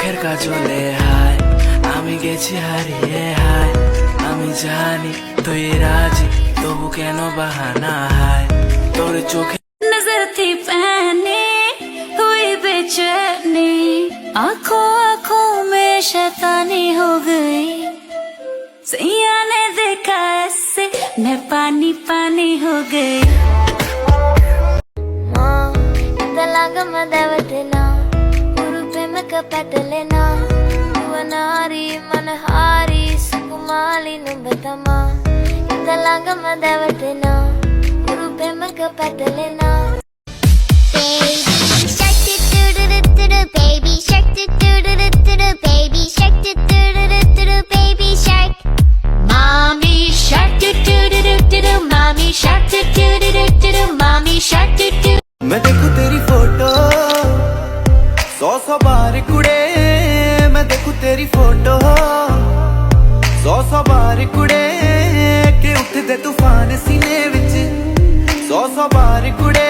মুখের কাজলে হায় আমি গেছি হারিয়ে হায় আমি জানি তুই রাজি তবু কেন বাহানা হায় তোর চোখে নজর থি পহনে হুই বেচেনি आँखों आँखों में शैतानी हो गई सैया ने देखा ऐसे मैं पानी पानी हो गई गला गमा देवते nigga petalena Yuvanari, manahari, sukumali numbatama இதலாங்க மதவட்டேனா ஒரு பெமக்க பட்டலேனா मैं देखूं तेरी सौ सौ बार कुड़े मैं देखूँ तेरी फ़ोटो। सौ सौ बार कुड़े के उठदे तूफ़ान सीने विच। सौ सौ बार कुड़े।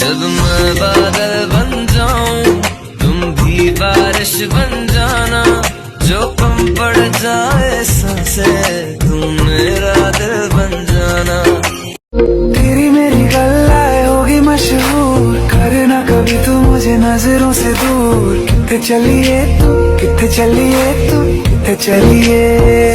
जब मैं बादल बन जाऊँ तुम भी बारिश बन जाना। जो कम पड़ जाए सांसे तुम मेरा दिल बन जाना। तेरी मेरी मुझे नज़रों से दूर कितने चलिए तू कितने चलिए तू कितने चलिए।